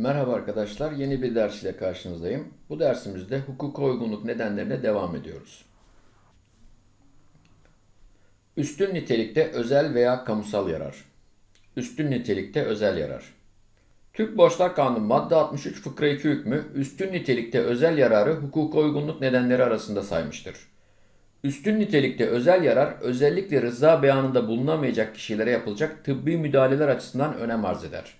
Merhaba arkadaşlar, yeni bir ders ile karşınızdayım. Bu dersimizde hukuka uygunluk nedenlerine devam ediyoruz. Üstün nitelikte özel veya kamusal yarar. Üstün nitelikte özel yarar. Türk Borçlar Kanunu madde 63 fıkra 2 hükmü üstün nitelikte özel yararı hukuka uygunluk nedenleri arasında saymıştır. Üstün nitelikte özel yarar özellikle rıza beyanında bulunamayacak kişilere yapılacak tıbbi müdahaleler açısından önem arz eder.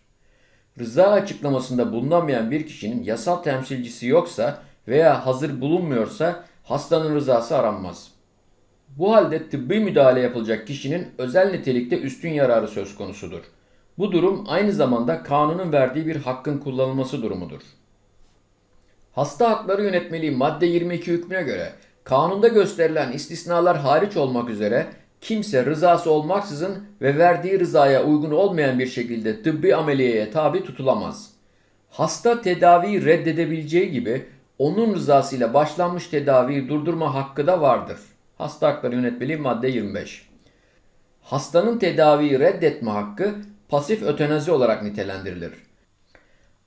Rıza açıklamasında bulunamayan bir kişinin yasal temsilcisi yoksa veya hazır bulunmuyorsa hastanın rızası aranmaz. Bu halde tıbbi müdahale yapılacak kişinin özel nitelikte üstün yararı söz konusudur. Bu durum aynı zamanda kanunun verdiği bir hakkın kullanılması durumudur. Hasta Hakları Yönetmeliği madde 22 hükmüne göre kanunda gösterilen istisnalar hariç olmak üzere kimse rızası olmaksızın ve verdiği rızaya uygun olmayan bir şekilde tıbbi ameliyeye tabi tutulamaz. Hasta tedaviyi reddedebileceği gibi onun rızasıyla başlanmış tedaviyi durdurma hakkı da vardır. Hasta Hakları Yönetmeliği madde 25. Hastanın tedaviyi reddetme hakkı pasif ötenazi olarak nitelendirilir.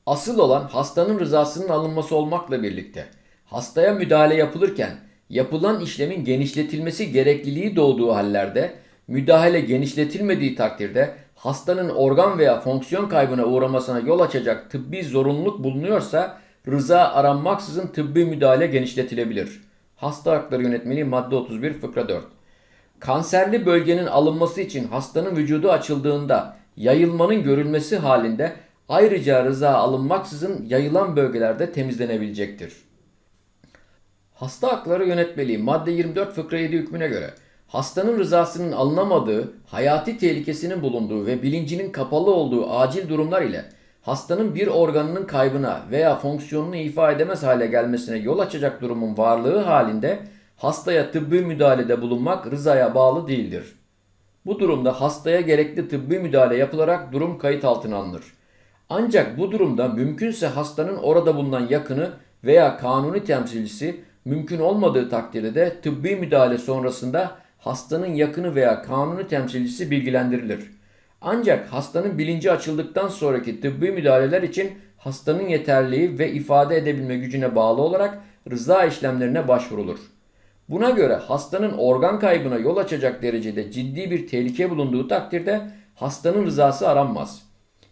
Asıl olan hastanın rızasının alınması olmakla birlikte hastaya müdahale yapılırken yapılan işlemin genişletilmesi gerekliliği doğduğu hallerde müdahale genişletilmediği takdirde hastanın organ veya fonksiyon kaybına uğramasına yol açacak tıbbi zorunluluk bulunuyorsa rıza aranmaksızın tıbbi müdahale genişletilebilir. Hasta Hakları Yönetmeliği madde 31 fıkra 4. Kanserli bölgenin alınması için hastanın vücudu açıldığında yayılmanın görülmesi halinde ayrıca rıza alınmaksızın yayılan bölgelerde temizlenebilecektir. Hasta Hakları Yönetmeliği madde 24 fıkra 7 hükmüne göre hastanın rızasının alınamadığı, hayati tehlikesinin bulunduğu ve bilincinin kapalı olduğu acil durumlar ile hastanın bir organının kaybına veya fonksiyonunu ifa edemez hale gelmesine yol açacak durumun varlığı halinde hastaya tıbbi müdahalede bulunmak rızaya bağlı değildir. Bu durumda hastaya gerekli tıbbi müdahale yapılarak durum kayıt altına alınır. Ancak bu durumda mümkünse hastanın orada bulunan yakını veya kanuni temsilcisi mümkün olmadığı takdirde de tıbbi müdahale sonrasında hastanın yakını veya kanuni temsilcisi bilgilendirilir. Ancak hastanın bilinci açıldıktan sonraki tıbbi müdahaleler için hastanın yeterliği ve ifade edebilme gücüne bağlı olarak rıza işlemlerine başvurulur. Buna göre hastanın organ kaybına yol açacak derecede ciddi bir tehlike bulunduğu takdirde hastanın rızası aranmaz.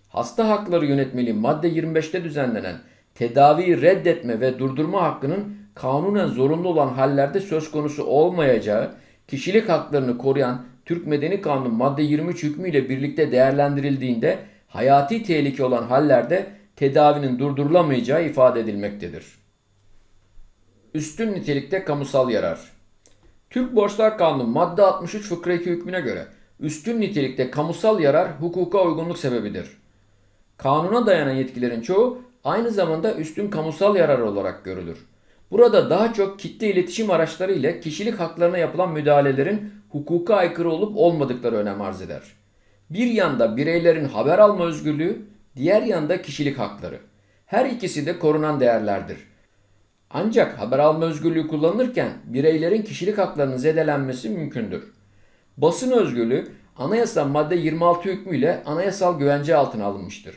Hasta Hakları Yönetmeliği madde 25'te düzenlenen tedaviyi reddetme ve durdurma hakkının kanunen zorunlu olan hallerde söz konusu olmayacağı, kişilik haklarını koruyan Türk Medeni Kanunu madde 23 hükmüyle birlikte değerlendirildiğinde hayati tehlike olan hallerde tedavinin durdurulamayacağı ifade edilmektedir. Üstün nitelikte kamusal yarar. Türk Borçlar Kanunu madde 63 fıkra 2 hükmüne göre üstün nitelikte kamusal yarar hukuka uygunluk sebebidir. Kanuna dayanan yetkilerin çoğu aynı zamanda üstün kamusal yarar olarak görülür. Burada daha çok kitle iletişim araçları ile kişilik haklarına yapılan müdahalelerin hukuka aykırı olup olmadıkları önem arz eder. Bir yanda bireylerin haber alma özgürlüğü, diğer yanda kişilik hakları. Her ikisi de korunan değerlerdir. Ancak haber alma özgürlüğü kullanılırken bireylerin kişilik haklarının zedelenmesi mümkündür. Basın özgürlüğü anayasa madde 26 hükmüyle anayasal güvence altına alınmıştır.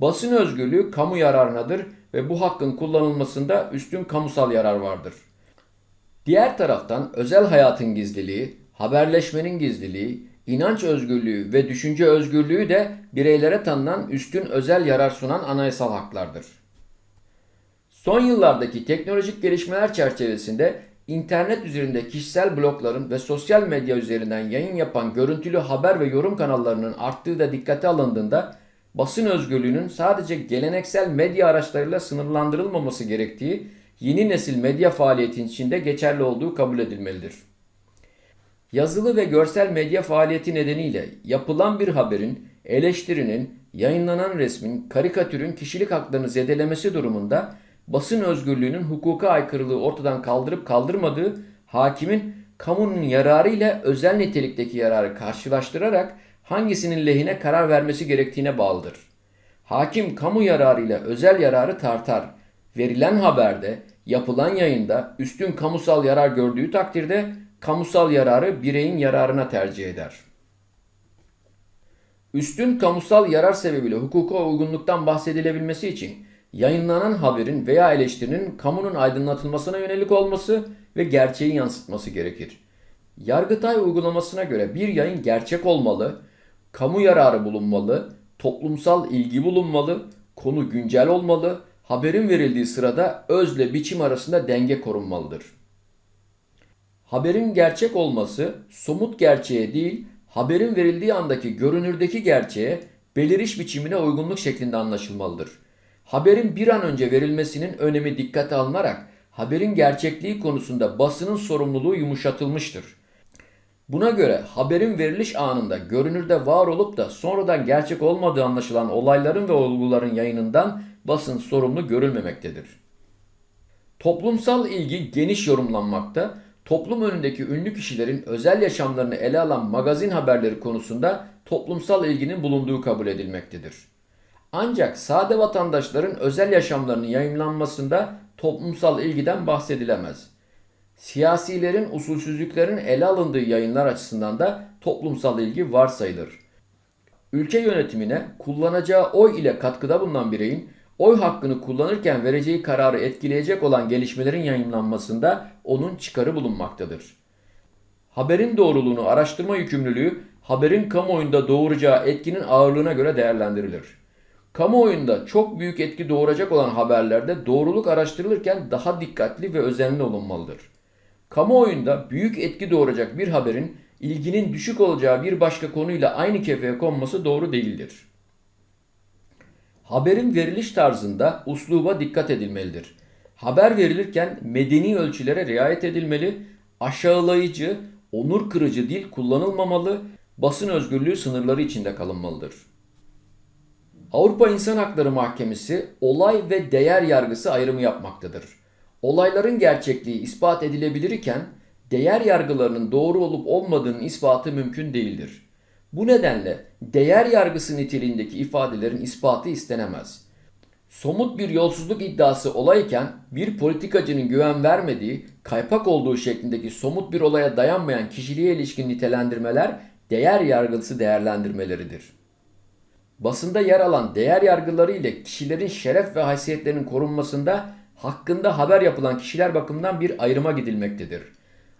Basın özgürlüğü kamu yararınadır ve bu hakkın kullanılmasında üstün kamusal yarar vardır. Diğer taraftan özel hayatın gizliliği, haberleşmenin gizliliği, inanç özgürlüğü ve düşünce özgürlüğü de bireylere tanınan üstün özel yarar sunan anayasal haklardır. Son yıllardaki teknolojik gelişmeler çerçevesinde internet üzerinde kişisel blogların ve sosyal medya üzerinden yayın yapan görüntülü haber ve yorum kanallarının arttığı da dikkate alındığında basın özgürlüğünün sadece geleneksel medya araçlarıyla sınırlandırılmaması gerektiği yeni nesil medya faaliyetin içinde geçerli olduğu kabul edilmelidir. Yazılı ve görsel medya faaliyeti nedeniyle yapılan bir haberin, eleştirinin, yayınlanan resmin, karikatürün kişilik haklarını zedelemesi durumunda basın özgürlüğünün hukuka aykırılığı ortadan kaldırıp kaldırmadığı hakimin kamunun yararı ile özel nitelikteki yararı karşılaştırarak hangisinin lehine karar vermesi gerektiğine bağlıdır. Hakim kamu yararı ile özel yararı tartar. Verilen haberde, yapılan yayında üstün kamusal yarar gördüğü takdirde kamusal yararı bireyin yararına tercih eder. Üstün kamusal yarar sebebiyle hukuka uygunluktan bahsedilebilmesi için yayınlanan haberin veya eleştirinin kamunun aydınlatılmasına yönelik olması ve gerçeği yansıtması gerekir. Yargıtay uygulamasına göre bir yayın gerçek olmalı, kamu yararı bulunmalı, toplumsal ilgi bulunmalı, konu güncel olmalı, haberin verildiği sırada özle biçim arasında denge korunmalıdır. Haberin gerçek olması somut gerçeğe değil, haberin verildiği andaki görünürdeki gerçeğe beliriş biçimine uygunluk şeklinde anlaşılmalıdır. Haberin bir an önce verilmesinin önemi dikkate alınarak haberin gerçekliği konusunda basının sorumluluğu yumuşatılmıştır. Buna göre haberin veriliş anında görünürde var olup da sonradan gerçek olmadığı anlaşılan olayların ve olguların yayınından basın sorumlu görülmemektedir. Toplumsal ilgi geniş yorumlanmakta, toplum önündeki ünlü kişilerin özel yaşamlarını ele alan magazin haberleri konusunda toplumsal ilginin bulunduğu kabul edilmektedir. Ancak sade vatandaşların özel yaşamlarının yayınlanmasında toplumsal ilgiden bahsedilemez. Siyasilerin usulsüzlüklerin ele alındığı yayınlar açısından da toplumsal ilgi varsayılır. Ülke yönetimine kullanacağı oy ile katkıda bulunan bireyin oy hakkını kullanırken vereceği kararı etkileyecek olan gelişmelerin yayınlanmasında onun çıkarı bulunmaktadır. Haberin doğruluğunu araştırma yükümlülüğü haberin kamuoyunda doğuracağı etkinin ağırlığına göre değerlendirilir. Kamuoyunda çok büyük etki doğuracak olan haberlerde doğruluk araştırılırken daha dikkatli ve özenli olunmalıdır. Kamuoyunda büyük etki doğuracak bir haberin ilginin düşük olacağı bir başka konuyla aynı kefeye konması doğru değildir. Haberin veriliş tarzında usluba dikkat edilmelidir. Haber verilirken medeni ölçülere riayet edilmeli, aşağılayıcı, onur kırıcı dil kullanılmamalı, basın özgürlüğü sınırları içinde kalınmalıdır. Avrupa İnsan Hakları Mahkemesi olay ve değer yargısı ayrımı yapmaktadır. Olayların gerçekliği ispat edilebilir iken değer yargılarının doğru olup olmadığının ispatı mümkün değildir. Bu nedenle değer yargısı niteliğindeki ifadelerin ispatı istenemez. Somut bir yolsuzluk iddiası olayken bir politikacının güven vermediği, kaypak olduğu şeklindeki somut bir olaya dayanmayan kişiliğe ilişkin nitelendirmeler değer yargısı değerlendirmeleridir. Basında yer alan değer yargıları ile kişilerin şeref ve haysiyetlerinin korunmasında hakkında haber yapılan kişiler bakımından bir ayrıma gidilmektedir.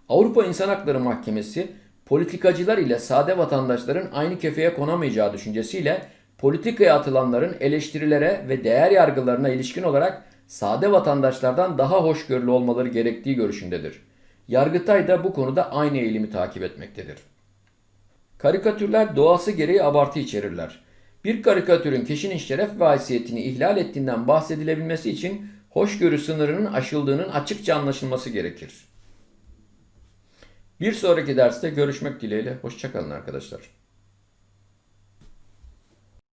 Avrupa İnsan Hakları Mahkemesi politikacılar ile sade vatandaşların aynı kefeye konamayacağı düşüncesiyle politikaya atılanların eleştirilere ve değer yargılarına ilişkin olarak sade vatandaşlardan daha hoşgörülü olmaları gerektiği görüşündedir. Yargıtay da bu konuda aynı eğilimi takip etmektedir. Karikatürler doğası gereği abartı içerirler. Bir karikatürün kişinin şeref ve haysiyetini ihlal ettiğinden bahsedilebilmesi için hoşgörü sınırının aşıldığının açıkça anlaşılması gerekir. Bir sonraki derste görüşmek dileğiyle. Hoşçakalın arkadaşlar.